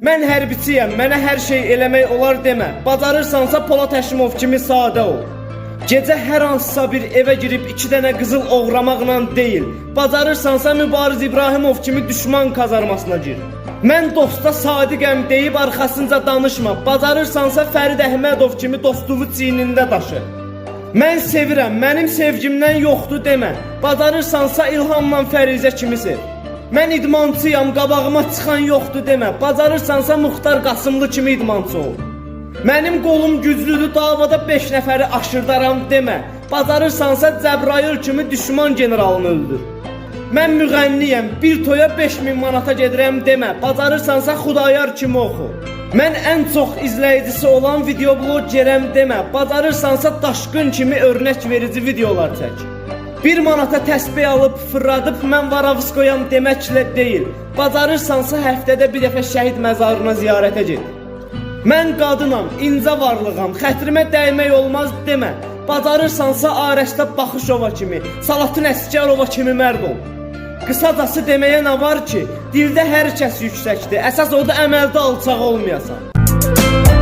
Mən hərbiçiyəm, mənə hər şey eləmək olar demə. Bacarırsansa Polat Həşimov kimi sadə ol. Gecə hər hansısa bir evə girib iki dənə qızıl oğramaqla deyil, bacarırsansa Mübariz İbrahimov kimi düşman kazarmasına gir. Mən dosta sadiqəm deyib arxasınca danışma. Bacarırsansa Fərid Əhmədov kimi dostluğu çiynində daşı. Mən sevirəm, mənim sevgimdən yoxdur demə. Bacarırsansa İlhamla Fərizə kimi sev. Mən idmançıyam, qabağıma çıxan yoxdur demə. Bacarırsansa Muxtar Qasımlı kimi idmançı ol. Mənim qolum güclüdür, davada 5 nəfəri aşırdaram demə. Bacarırsansa Cəbrayıl kimi düşman generalını öldür. Mən müğənniyəm, bir toya 5000 manata gedirəm demə. Bacarırsansa Xudayar kimi oxu. Mən ən çox izləyicisi olan videoblogerəm demə. Bacarırsansa Daşqın kimi örnək verici videolar çək. Bir manata təsbih alıb fırladıb mən Varavskoyam deməklə deyil. Bacarırsansa həftədə bir dəfə şəhid məzarına ziyarətə get. Mən qadınam, incə varlığam, xətrimə dəymək olmaz demə. Bacarırsansa Arəşdə Baxışova kimi, Salatın Əsgərova kimi mərd ol. Qısacası deməyə nə var ki, dildə hər kəs yüksəkdir. Əsas odur əməldə alçaq olmayasan.